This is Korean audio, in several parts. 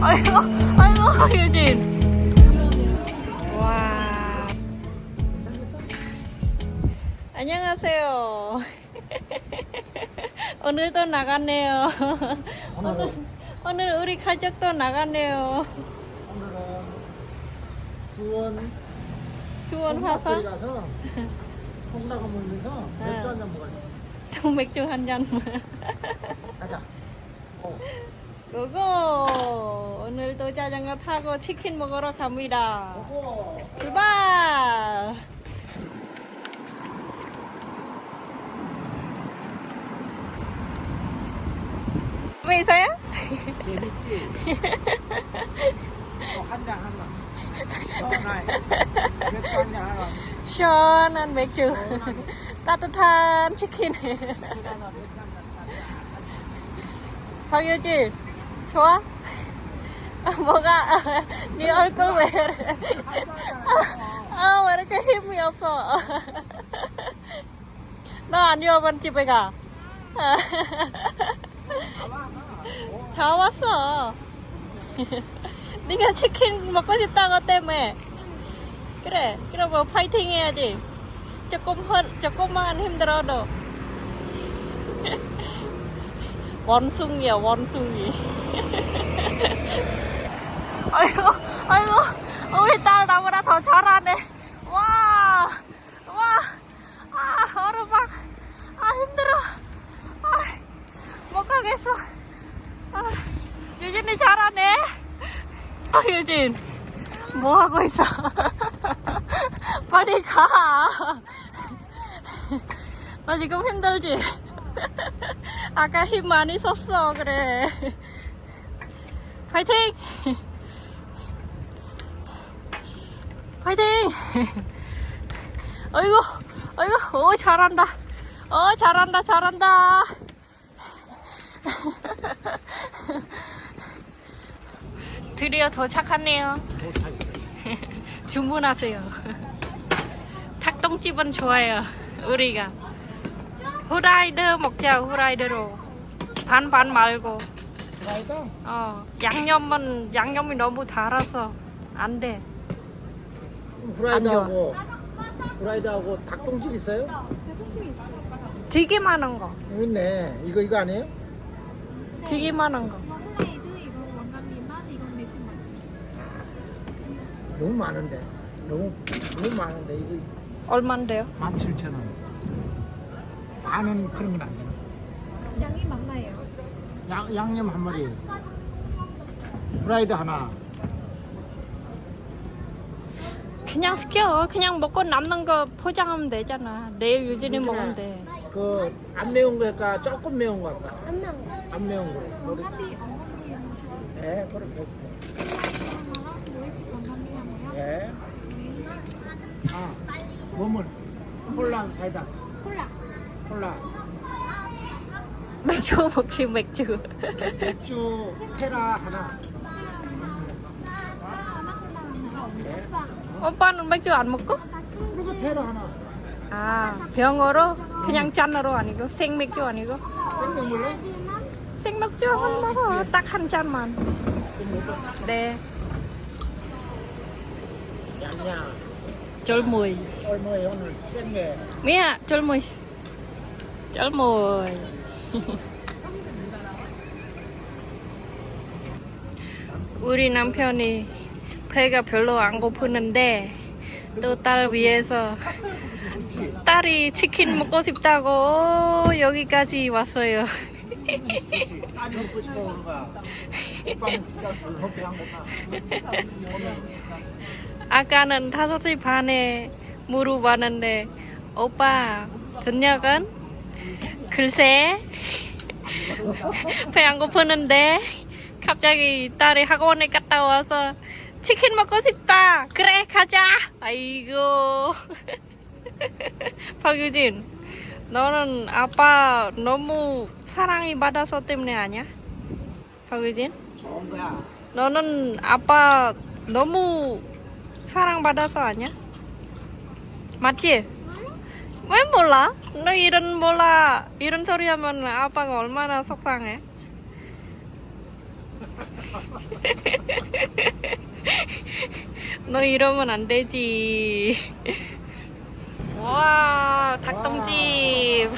아이고, 아이고, 유진. 와. 안녕하세요. 오늘도 나갔네요. 오늘은 오늘 우리 가족도 나갔네요. 오늘은 수원 수원 가서 콩나가 먹으면서 맥주 한 잔 먹어요. 통 맥주 한 잔. 가자. 어. 고고. 오늘도 자전거 타고 치킨 먹으러 갑니다. 출발. 왜 있어요? 재밌지? 어, 한잔 하나. 서운하이. 맥주 한잔 하나. 시원한 맥주. 따뜻한 치킨. 박유진, 좋아? 아, 뭐가? 네 얼굴 왜 이래? 아, 왜 이렇게 힘이 없어? 너안 좋아하면 집에 가. 다 왔어. 네가 치킨 먹고 싶다고 때문에. 그래, 그럼 뭐 파이팅 해야지. 조금 허, 조금만 힘들어도. 원숭이야, 원숭이. 아이고, 아이고, 우리 딸 나보다 더 잘하네. 와, 와, 아, 오르막, 아, 힘들어. 아, 못 가겠어. 아, 유진이 잘하네. 아, 유진, 뭐 하고 있어? 빨리 가. 나 지금 힘들지? 아까 힘 많이 썼어, 그래. 파이팅! 파이팅! 어이구, 어이구, 오, 잘한다. 어, 잘한다, 잘한다. 드디어 도착하네요. 주문하세요. 닭똥집은 좋아요. 우리가 후라이드 먹자 후라이드로 반반 말고 라이더? 어 양념은 양념이 너무 달아서 안 돼. 후라이드하고 후라이드하고 닭똥집 있어요? 되게 많은 거, 여기 있네. 이거 이거 아니에요? 되게 많은 거. 홈레이드 이거 원감미만 이건 매콤맛 너무 많은데. 너무 너무 많은데 이거 얼마인데요? 17,000원. 반은 그런 건안 되나? 양이 많나요? 양, 양념 한 마리. 후라이드 하나. 그냥 시켜. 그냥 먹고 남는 거 포장하면 되잖아. 내일 유진이. 먹으면 돼. 그 안 매운 거 할까? 조금 매운 거 할까? 안 나온 거안 매운 거. 넣으셨어요 예, 그렇게. 하나요? 예. 아, 뭐물? 콜라 사이다. 콜라 콜라. 맥주 먹지 맥주. 맥주 테라 하나. 오빠 오빠는 맥주 안 먹고? 그래서 테라 하나. 아 병으로 그냥 짠으로 아니고 생맥주 아니고 생맥물래? 생맥주 한번 먹어. 딱 한 잔만. 네. 양양. 쫄무이. 얼마에 오늘 생게. 미야 쫄무이. 쫄무이. 우리 남편이 배가 별로 안 고프는데 또 딸 위해서. 딸이 치킨 먹고 싶다고 여기까지 왔어요. 아까는 5시 반에 물어봤는데 오빠 저녁은 글쎄 배 안 고프는데 갑자기 딸이 학원에 갔다 와서 치킨 먹고 싶다 그래 가자 아이고 박유진 너는 아빠 너무 사랑이 받아서 때문에 아니야? 박유진? 좋은 거야. 너는 아빠 너무 사랑받아서 아니야? 맞지? 왜 몰라? 너 이런 몰라 이런 소리 하면 아빠가 얼마나 속상해? 너 이러면 안 되지. 와, 닭똥집.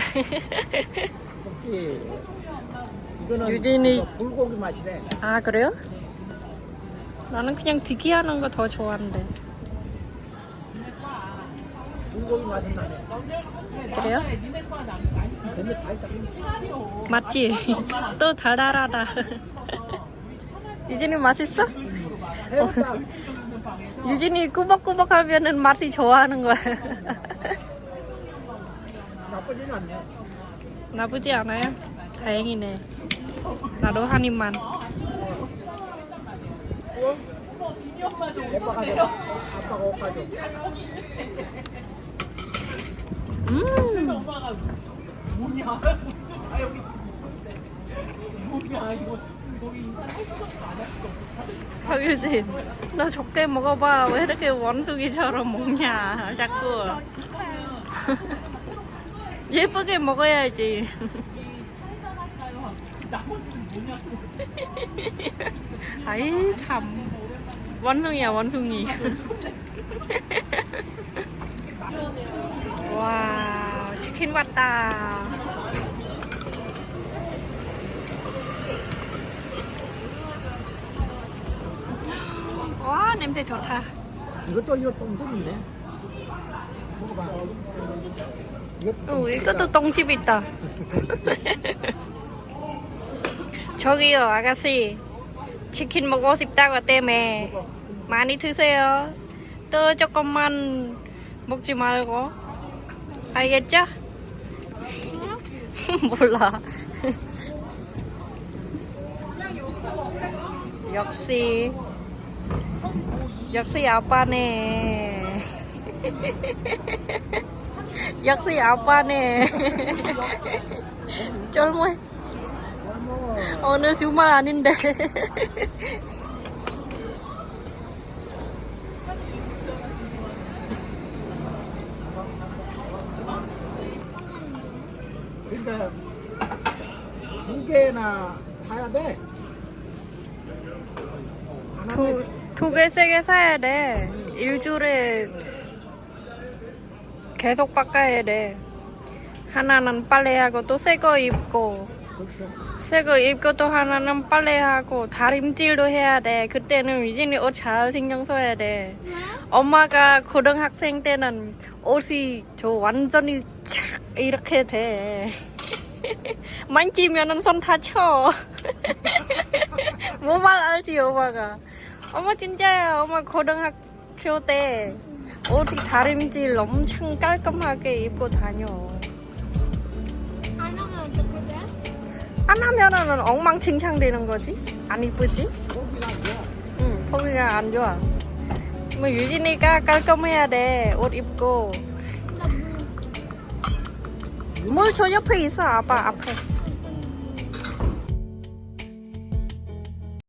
이거는 유진이- 불고기 맛이래. 아, 그래요? 나는 그냥 디기 하는 거 더 좋아하는데. 불고기 맛은 나네. 그래요? 근데 달다. 맞지? 또 달달하다. 유진이 맛있어? 해봤다. 유진이 꾸벅꾸벅 하면은 맛이 좋아하는 거야. 나쁘지는 않네. 나쁘지 않아요? 다행이네. 나도 한 입만. 줘. 아빠가 옷가 져. 음. 박유진, 너 적게 먹어봐. 왜 이렇게 원숭이처럼 먹냐, 자꾸. 예쁘게 먹어야지. 아이, 참. 원숭이야, 원숭이. 와, 치킨 왔다. 와, 냄새 좋다. 이것도 이거 똥손인데. 먹어봐. 이것도 어, 이것도 똥집 있다. 저기요, 아가씨. 치킨 먹고 싶다고 때문에 많이 드세요. 또 조금만 먹지 말고. 알겠죠? 몰라. 역시. 역시 아빠네. 역시 아빠네. 쫄모해. 오늘 주말 아닌데. 그러니까 두 개나 사야 돼. 두, 두 개, 세 개 사야 돼. 일주일에 계속 바꿔야 돼. 하나는 빨래하고 또 새 거 입고. 그렇죠. 새거 입고 또 하나는 빨래하고 다림질도 해야 돼. 그때는 유진이 옷 잘 신경 써야 돼. 엄마가 고등학생 때는 옷이 저 완전히 촥 이렇게 돼. 만지면은 손 다쳐. 뭐말 알지 엄마가. 엄마 진짜야. 엄마 고등학교 때 옷이 다림질 엄청 깔끔하게 입고 다녀. 안 하면 어떻게 돼? 안 하면은 엉망진창 되는 거지? 안 이쁘지? 응, 보기가 안 좋아. 뭐 유진이가 깔끔해야 돼. 옷 입고. 물저 옆에 있어, 아빠 앞에.